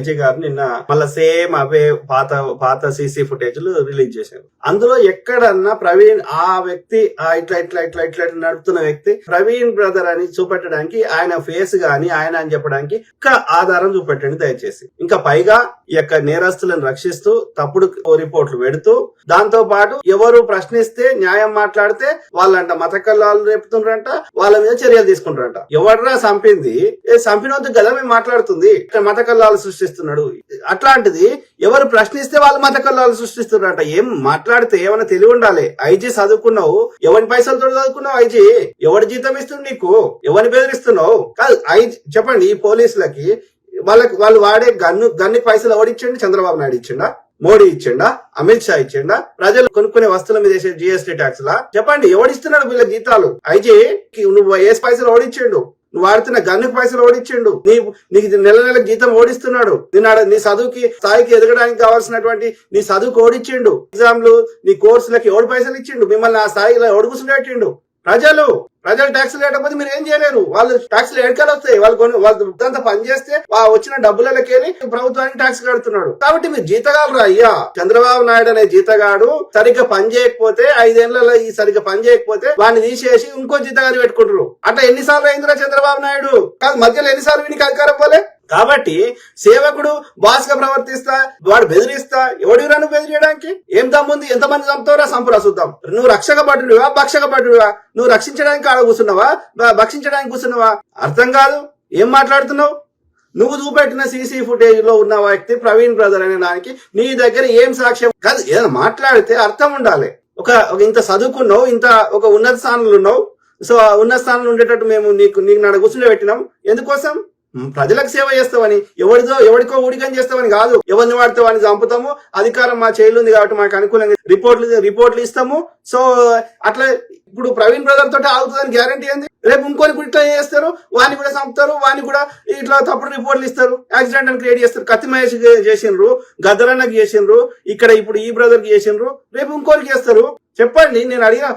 IG గారు నిన్న మళ్ళీ సేమ్ అవే పాత పాత సీసీ ఫుటేజ్లు రిలీజ్ చేశారు. అందులో ఎక్కడన్నా ప్రవీణ్ ఆ వ్యక్తి ఆ ఇట్లా ఇట్లా ఇట్లా ఇట్లా నడుపుతున్న వ్యక్తి ప్రవీణ్ బ్రదర్ అని చూపెట్టడానికి ఆయన ఫేస్ గాని ఆయన అని చెప్పడానికి ఒక్క ఆధారం చూపెట్టండి దయచేసి. ఇంకా పైగా ఈ యొక్క నేరస్తులను రక్షిస్తూ తప్పుడు రిపోర్ట్లు పెడుతూ దాంతో పాటు ఎవరు ప్రశ్నిస్తే న్యాయం మాట్లాడితే వాళ్ళంట మత కల్లాలు రేపుతుండ్రంట వాళ్ళ మీద చర్యలు తీసుకుంటారంట. ఎవడరా చంపింది? ఏ చంపినొద్దు కదా మేము మాట్లాడుతుంది. ఇక్కడ మత కల్లాలు సృష్టిస్తున్నాడు అట్లాంటిది ఎవరు ప్రశ్నిస్తే వాళ్ళు మత కల్లాలు సృష్టిస్తున్నారంట. ఏం మాట్లాడితే ఏమైనా తెలివి ఉండాలి. ఐజీ చదువుకున్నావు ఎవరి పైసలతో చదువుకున్నావు ఐజీ? ఎవరి జీతం ఇస్తుంది నీకు? ఎవరిని బెదిరిస్తున్నావు? కాదు ఐజీ చెప్పండి ఈ పోలీసులకి. వాళ్ళకి వాళ్ళు వాడే గన్ను గన్ని పైసలు ఎవడిచ్చండి చంద్రబాబు నాయుడు ఇచ్చిండా? మోడీ ఇచ్చిండా? అమిత్ షా ఇచ్చిండా? ప్రజలు కొనుక్కునే వస్తువుల మీద వేసే జిఎస్టీ ట్యాక్స్ లా? చెప్పండి ఎవడిస్తున్నాడు వీళ్ళ జీతాలు? అయితే నువ్వు ఏ పైసలు ఓడిచ్చిండు నువ్వు ఆడుతున్న గన్నుకు పైసలు ఓడిచ్చిండు. నీ నీకు నెల నెల జీతం ఓడిస్తున్నాడు. నిన్న నీ చదువుకి స్థాయికి ఎదగడానికి కావాల్సినటువంటి నీ చదువుకు ఓడిచ్చిండు. ఎగ్జామ్లు నీ కోర్సులకి ఓడి పైసలు ఇచ్చిండు? మిమ్మల్ని ఆ స్థాయిలో ఓడిగుసుండేటిండు ప్రజలు. ప్రజలు ట్యాక్సులు కట్టకపోతే మీరు ఏం చేయలేరు? వాళ్ళు ట్యాక్సులు ఎడకలు వస్తాయి? వాళ్ళు కొన్ని వాళ్ళు అంతా పని చేస్తే వచ్చిన డబ్బులకెళ్ళి ప్రభుత్వానికి ట్యాక్స్ కడుతున్నాడు. కాబట్టి మీరు జీతగాడు అయ్యా. చంద్రబాబు నాయుడు అనే జీతగాడు సరిగ్గా పని చేయకపోతే ఐదేళ్ళలో ఈ సరిగ్గా పని చేయకపోతే వాడిని తీసేసి ఇంకో జీతగాడు పెట్టుకుంటారు. అట్లా ఎన్నిసార్లు అయిందిరా చంద్రబాబు నాయుడు? కాదు మధ్యలో ఎన్నిసార్లు వీనికి అధికారం పోలే కాబట్టి సేవకుడు బాస్గా ప్రవర్తిస్తా వాడు బెదిరిస్తా ఎవడిరా నువ్వు బెదిరియడానికి? ఏం దమ్ముంది? ఎంతమంది చంపుతావురా సంపురా చూద్దాం. నువ్వు రక్షక పట్టుడివా భక్షక పట్టుడివా నువ్వు రక్షించడానికి ఆడ కూర్చున్నావా? భక్షించడానికి కూర్చున్నావా? అర్థం కాదు. ఏం మాట్లాడుతున్నావు? నువ్వు చూపెట్టిన సీసీ ఫుటేజ్లో ఉన్న వ్యక్తి ప్రవీణ్ బ్రదర్ అనే దానికి నీ దగ్గర ఏం సాక్ష్యం? కాదు ఏదైనా మాట్లాడితే అర్థం ఉండాలి. ఒక ఒక ఇంత చదువుకున్నావు ఇంత ఒక ఉన్నత స్థానంలో ఉన్నావు. సో ఆ ఉన్నత స్థానంలో ఉండేటట్టు మేము నీకు నీకు నాడ కూర్చుని పెట్టినాం ఎందుకోసం? ప్రజలకు సేవ చేస్తామని ఎవరిదో ఎవరికో ఊడికని చేస్తామని కాదు. ఎవరిని వాడితే వాడిని చంపుతాము. అధికారం మా చేయిలో ఉంది కాబట్టి మాకు అనుకూలంగా రిపోర్ట్లు రిపోర్ట్లు ఇస్తాము. సో అట్లా ఇప్పుడు ప్రవీణ్ బ్రదర్ తోటి ఆగుతుందని గ్యారంటీ ఏంది? రేపు ఇంకొని కూడా ఇట్లా చేస్తారు. వాడిని కూడా చంపుతారు. వాడిని కూడా ఇట్లా తప్పుడు రిపోర్ట్లు ఇస్తారు. యాక్సిడెంట్ అని క్రియేట్ చేస్తారు. కత్తి మహేష్ చేసిండ్రు. గద్దరన్నకి చేసిండ్రు. ఇక్కడ ఇప్పుడు ఈ బ్రదర్కి చేసిండ్రు. రేపు ఇంకోరికి చేస్తారు. చెప్పండి నేను అడిగిన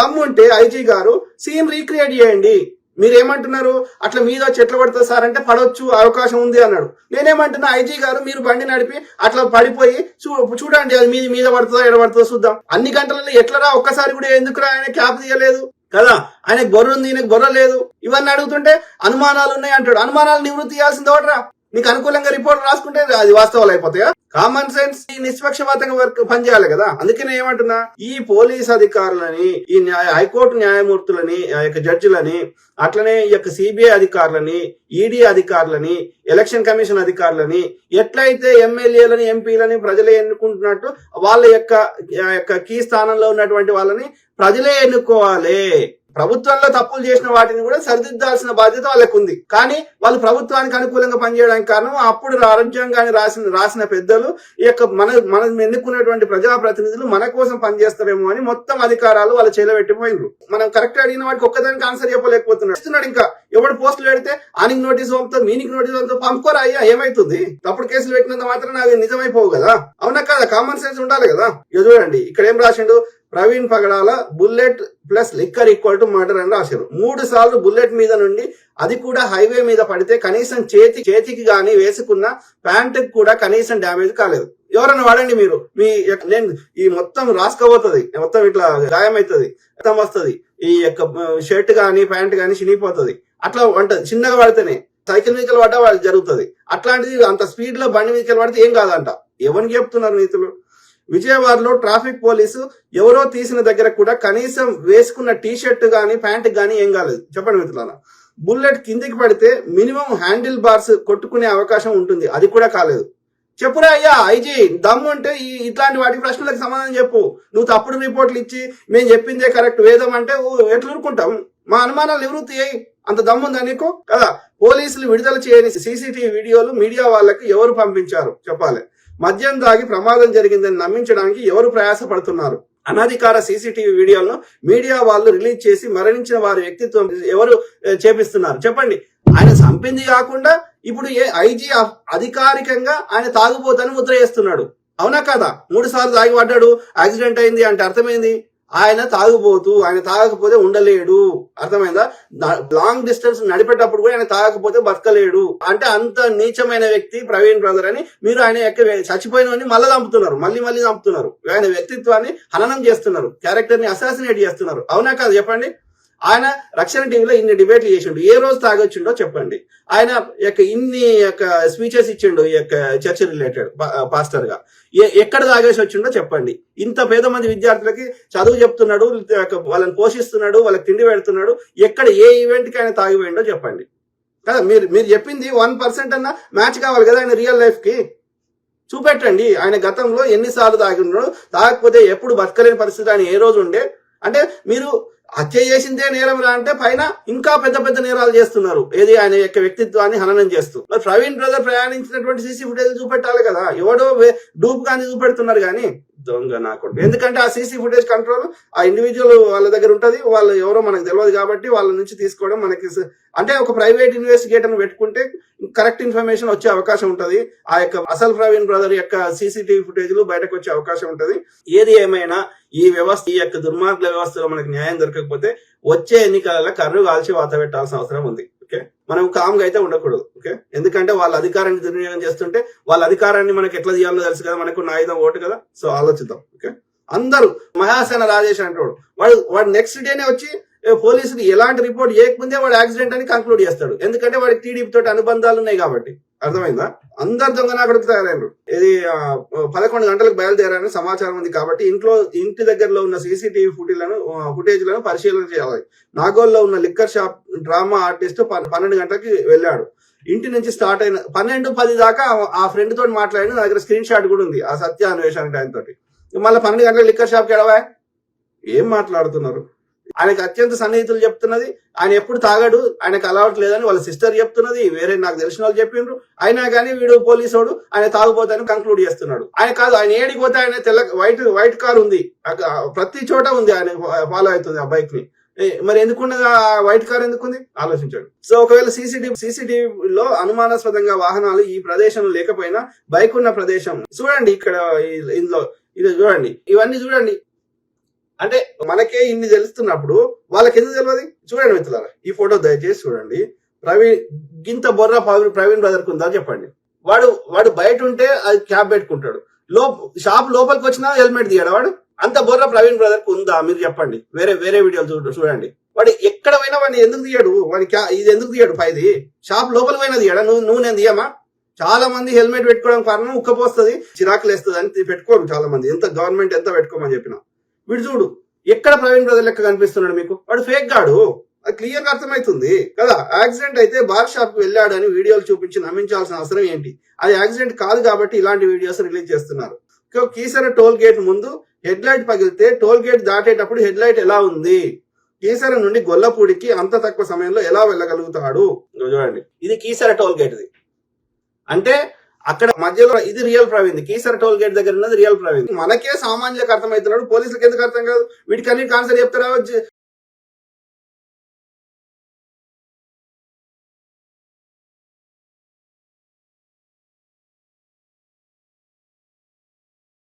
దమ్ము ఉంటే ఐజీ గారు సీన్ రీక్రియేట్ చేయండి. మీరేమంటున్నారు? అట్లా మీద చెట్లు ఎట్లా పడుతుంది సార్ అంటే పడవచ్చు అవకాశం ఉంది అన్నాడు. నేనేమంటున్నా ఐజీ గారు మీరు బండి నడిపి అట్లా పడిపోయి చూ- చూడండి అది మీద మీద పడుతుందో ఎడబడుతుందో చూద్దాం. అన్ని గంటలలో ఎట్లరా ఒక్కసారి కూడా ఎందుకురా ఆయన క్యాప్ తీయలేదు? కదా? ఆయనకు గొర్రె ఉంది ఈయనకు బొర్ర లేదు. ఇవన్నీ అడుగుతుంటే అనుమానాలు ఉన్నాయి అంటాడు. అనుమానాలు నివృత్తి చేయాల్సింది ఒకటరా నీకు అనుకూలంగా రిపోర్ట్ రాసుకుంటే అది వాస్తవాలు అయిపోతాయా? కామన్ సెన్స్ ఈ నిష్పక్షపాతంగా వర్క్ పనిచేయాలి కదా. అందుకే నేను ఏమంటున్నా ఈ పోలీస్ అధికారులని ఈ న్యాయ హైకోర్టు న్యాయమూర్తులని ఆ యొక్క జడ్జిలని అట్లనే ఈ యొక్క సిబిఐ అధికారులని ఈడీ అధికారులని ఎలక్షన్ కమిషన్ అధికారులని ఎట్లయితే ఎమ్మెల్యేలని ఎంపీలని ప్రజలే ఎన్నుకుంటున్నట్టు వాళ్ళ యొక్క ఆ యొక్క కీ స్థానంలో ఉన్నటువంటి వాళ్ళని ప్రజలే ఎన్నుకోవాలి. ప్రభుత్వంలో తప్పులు చేసిన వాటిని కూడా సరిదిద్దాల్సిన బాధ్యత వాళ్ళకు ఉంది కానీ వాళ్ళు ప్రభుత్వానికి అనుకూలంగా పనిచేయడానికి కారణం అప్పుడు రాజ్యాంగాన్ని రాసిన రాసిన పెద్దలు ఈ యొక్క మన మనం ఎన్నుకున్నటువంటి ప్రజాప్రతినిధులు మన కోసం పనిచేస్తారేమో అని మొత్తం అధికారాలు వాళ్ళ చేలబెట్టిపోయినారు మనం కరెక్ట్ అడిగిన వాటికి ఒక్కదానికి ఆన్సర్ చెప్పలేకపోతున్నాడు. ఇస్తున్నాడు ఇంకా. ఎవడు పోస్టులు పెడితే ఆనికి నోటీస్ పంపుతా మీనికి నోటీస్ పంపుతా పంపుకోరా అయ్యా ఏమైతుంది? తప్పుడు కేసులు పెట్టినంత మాత్రం అవి నిజమైపోవు కదా. అవునా కదా? కామన్ సెన్స్ ఉండాలి కదా. ఇక చూడండి ఇక్కడ ఏం రాసిండు? Praveen Pagadala bullet plus liquor equal to murder అని రాశారు. మూడు సార్లు బుల్లెట్ మీద నుండి అది కూడా హైవే మీద పడితే కనీసం చేతి చేతికి గాని వేసుకున్న ప్యాంట్ కూడా కనీసం డ్యామేజ్ కాలేదు. ఎవరన్నా వాడండి మీరు. మీ నేను ఈ మొత్తం రాసుకోబోతుంది. మొత్తం ఇట్లా గాయమవుతుంది రక్తం వస్తుంది. ఈ యొక్క షర్ట్ కానీ ప్యాంట్ కానీ చినిగిపోతుంది. అట్లా ఉంటది చిన్నగా పడితేనే. సైకిల్ మీదకి పడ్డా వాళ్ళకి జరుగుతుంది. అట్లాంటిది అంత స్పీడ్లో బండి వెహికల్ పడితే ఏం కాదంట. ఎవరికి చెప్తున్నారు నీతులు? విజయవాడలో ట్రాఫిక్ పోలీసు ఎవరో తీసిన దగ్గర కూడా కనీసం వేసుకున్న టీ షర్ట్ గానీ ప్యాంట్ గానీ ఏం కాలేదు. చెప్పండి మిత్రులారా. బుల్లెట్ కిందికి పడితే మినిమం హ్యాండిల్ బార్స్ కొట్టుకునే అవకాశం ఉంటుంది. అది కూడా కాలేదు. చెప్పురా అయ్యా ఐజీ దమ్ము అంటే ఈ ఇట్లాంటి వాటి ప్రశ్నలకు సమాధానం చెప్పు. నువ్వు తప్పుడు రిపోర్ట్లు ఇచ్చి మేము చెప్పిందే కరెక్ట్ వేదం అంటే ఓ, ఊరుకుంటాం? మా అనుమానాలు నివృత్తి అయ్యి అంత దమ్ముందా నీకు? కదా పోలీసులు విడుదల చేయని సీసీటీవీ వీడియోలు మీడియా వాళ్ళకి ఎవరు పంపించారు? చెప్పాలి. మద్యం తాగి ప్రమాదం జరిగిందని నమ్మించడానికి ఎవరు ప్రయాసపడుతున్నారు? అనధికార సీసీటీవీ వీడియోలను మీడియా వాళ్ళు రిలీజ్ చేసి మరణించిన వారి వ్యక్తిత్వం ఎవరు చేపిస్తున్నారు? చెప్పండి. ఆయన చంపింది కాకుండా ఇప్పుడు ఏ ఐజీ అధికారికంగా ఆయన తాగుబోతని ముద్ర చేస్తున్నాడు అవునా కదా? మూడు సార్లు తాగి పడ్డాడు. యాక్సిడెంట్ అయింది అంటే అర్థమైంది. ఆయన తాగుబోతూ ఆయన తాగకపోతే ఉండలేడు. అర్థమైందా? లాంగ్ డిస్టెన్స్ నడిపేటప్పుడు కూడా ఆయన తాగకపోతే బతకలేడు. అంటే అంత నీచమైన వ్యక్తి ప్రవీణ్ బ్రదర్ అని మీరు ఆయన చచ్చిపోయినవని మళ్ళీ చంపుతున్నారు. మళ్ళీ మళ్ళీ చంపుతున్నారు. ఆయన వ్యక్తిత్వాన్ని హననం చేస్తున్నారు. క్యారెక్టర్ని అసాసినేట్ చేస్తున్నారు. అవునా కాదు? చెప్పండి. ఆయన రక్షణ టీవీలో ఇన్ని డిబేట్లు చేసిండు. ఏ రోజు తాగొచ్చిండో చెప్పండి. ఆయన యొక్క ఇన్ని యొక్క స్పీచెస్ ఇచ్చిండు ఈ యొక్క చర్చ్ రిలేటెడ్ పాస్టర్గా ఏ- ఎక్కడ తాగేసి వచ్చిండో చెప్పండి. ఇంత పేద మంది విద్యార్థులకి చదువు చెప్తున్నాడు వాళ్ళని పోషిస్తున్నాడు వాళ్ళకి తిండి పెడుతున్నాడు ఎక్కడ ఏ ఈవెంట్కి ఆయన తాగిపోయిండో చెప్పండి. కదా మీరు మీరు చెప్పింది వన్ పర్సెంట్ అన్న మ్యాచ్ కావాలి కదా ఆయన రియల్ లైఫ్కి చూపెట్టండి. ఆయన గతంలో ఎన్నిసార్లు తాగి ఉన్నాడు తాగకపోతే ఎప్పుడు బతకలేని పరిస్థితి ఆయన ఏ రోజు ఉండే? అంటే మీరు హత్య చేసిందే నేరం రా అంటే పైన ఇంకా పెద్ద పెద్ద నేరాలు చేస్తున్నారు. ఏది ఆయన యొక్క వ్యక్తిత్వాన్ని హననం చేస్తూ. మరి ప్రవీణ్ బ్రదర్ ప్రయాణించినటువంటి సీసీ ఫుటేజ్ చూపెట్టాలి కదా. ఎవడో డూప్ గాని చూపెడుతున్నారు కానీ దొంగ నా కొడుకు. ఎందుకంటే ఆ సీసీ ఫుటేజ్ కంట్రోల్ ఆ ఇండివిజువల్ వాళ్ళ దగ్గర ఉంటది. వాళ్ళు ఎవరో మనకు తెలియదు కాబట్టి వాళ్ళ నుంచి తీసుకోవడం మనకి అంటే ఒక ప్రైవేట్ ఇన్వెస్టిగేటర్ పెట్టుకుంటే కరెక్ట్ ఇన్ఫర్మేషన్ వచ్చే అవకాశం ఉంటది. ఆ యొక్క అసలు ప్రవీణ్ బ్రదర్ యొక్క సీసీటీవీ ఫుటేజ్లు బయటకు వచ్చే అవకాశం ఉంటది. ఏది ఏమైనా ఈ వ్యవస్థ ఈ యొక్క దుర్మార్గుల వ్యవస్థలో మనకు న్యాయం దొరకకపోతే వచ్చే ఎన్నికలలో కర్రు కాల్చి వాత పెట్టాల్సిన అవసరం ఉంది. మనం కామ్గా అయితే ఉండకూడదు ఓకే ఎందుకంటే వాళ్ళ అధికారాన్ని దుర్వినియోగం చేస్తుంటే వాళ్ళ అధికారాన్ని మనకి ఎట్లా చేయాలో తెలుసు కదా మనకు ఆయుధం ఓటు కదా? సో ఆలోచిద్దాం ఓకే అందరూ మహాసేన రాజేష్ అంటాడు వాడు వాడు నెక్స్ట్ డేనే వచ్చి పోలీసుకి పోలీసులు ఎలాంటి రిపోర్ట్ చేయకముందే వాడు యాక్సిడెంట్ అని కంక్లూడ్ చేస్తాడు. ఎందుకంటే వాడికి టీడీపీ తోటి అనుబంధాలు ఉన్నాయి కాబట్టి. అర్థమైందా? అందరు దొంగ నాకుడికి తయారైనరు. ఇది పదకొండు గంటలకు బయలుదేరారని సమాచారం ఉంది కాబట్టి ఇంట్లో ఇంటి దగ్గరలో ఉన్న సీసీటీవీ ఫుటేజ్లను ఫుటేజ్లను పరిశీలన చేయాలి. నాగోల్లో ఉన్న లిక్కర్ షాప్ డ్రామా ఆర్టిస్ట్ ప- పన్నెండు గంటలకి వెళ్ళాడు. ఇంటి నుంచి స్టార్ట్ అయిన పన్నెండు పది దాకా ఆ- ఫ్రెండ్ తోటి మాట్లాడిన నా దగ్గర స్క్రీన్ షాట్ కూడా ఉంది ఆ సత్య అన్వేషణ టైం తోటి. మళ్ళీ పన్నెండు గంటలకు లిక్కర్ షాప్కి ఎడవా ఏం మాట్లాడుతున్నారు? ఆయనకు అత్యంత సన్నిహితులు చెప్తున్నది. ఆయన ఎప్పుడు తాగాడు ఆయనకు అలవాటు లేదని వాళ్ళ సిస్టర్ చెప్తున్నది. వేరే నాకు తెలిసిన వాళ్ళు చెప్పిండ్రు. అయినా కానీ వీడు పోలీసోడు ఆయన తాగుపోతాని కంక్లూడ్ చేస్తున్నాడు. ఆయన కాదు ఆయన ఏడికి పోతే ఆయన తెల్ల వైట్ వైట్ కార్ ఉంది. ప్రతి చోట ఉంది ఆయన ఫాలో అవుతుంది ఆ బైక్ని. మరి ఎందుకున్నది ఆ వైట్ కార్ ఎందుకుంది? ఆలోచించాడు. సో ఒకవేళ సీసీటీవీ సీసీటీవీలో అనుమానాస్పదంగా వాహనాలు ఈ ప్రదేశంలో లేకపోయినా బైక్ ఉన్న ప్రదేశం. చూడండి ఇక్కడ ఇందులో ఇది చూడండి. ఇవన్నీ చూడండి. అంటే మనకే ఇన్ని తెలుస్తున్నప్పుడు వాళ్ళకి ఎందుకు తెలియదు చూడండి మిత్రులారా ఈ ఫోటో దయచేసి చూడండి. ప్రవీణ్ గింత బొర్ర ప్రవీణ్ ప్రవీణ్ బ్రదర్ కుందా చెప్పండి. వాడు వాడు బయట ఉంటే అది క్యాబ్ పెట్టుకుంటాడు. లో షాప్ లోపలికి వచ్చినా హెల్మెట్ తీయడా వాడు? అంత బొర్ర ప్రవీణ్ బ్రదర్కు ఉందా? మీరు చెప్పండి. వేరే వేరే వీడియోలు చూడ చూడండి. వాడు ఎక్కడ పోయినా వాడిని ఎందుకు తీయడు? వాడి క్యా- ఇది ఎందుకు తీయడు పైది? షాప్ లోపల పోయినా తీయడా? నువ్వు నువ్వు నేను తీయమా? చాలా మంది హెల్మెట్ పెట్టుకోవడం కారణం ఉక్కపోస్తుంది చిరాకులు వేస్తుంది అని పెట్టుకోరు చాలా మంది. ఎంత గవర్నమెంట్ ఎంత పెట్టుకోమని చెప్పినా. వీడు చూడు ఎక్కడ ప్రవీణ్ బ్రదర్ లెక్క కనిపిస్తున్నాడు మీకు? వాడు ఫేక్ గాడు. అది క్లియర్గా అర్థమవుతుంది కదా యాక్సిడెంట్ అయితే బార్ షాప్కి వెళ్ళాడు అని వీడియోలు చూపించి నమ్మించాల్సిన అవసరం ఏంటి? అది యాక్సిడెంట్ కాదు కాబట్టి ఇలాంటి వీడియోస్ రిలీజ్ చేస్తున్నారు. కీసర టోల్ గేట్ ముందు హెడ్ లైట్ పగిలితే టోల్ గేట్ దాటేటప్పుడు హెడ్ లైట్ ఎలా ఉంది? కీసర నుండి గొల్లపూడికి అంత తక్కువ సమయంలో ఎలా వెళ్ళగలుగుతాడు? చూడండి. ఇది కీసర టోల్ గేట్ ఇది. అంటే అక్కడ మధ్యలో ఇది real Praveen Keesara toll gate దగ్గర ఉన్నది రియల్ ప్రవీణ్ మనకే సామాన్యులకు అర్థమవుతున్నాడు పోలీసులకు ఎందుకు అర్థం కాదు? వీటికి అన్ని కాన్సర్ చెప్తారా?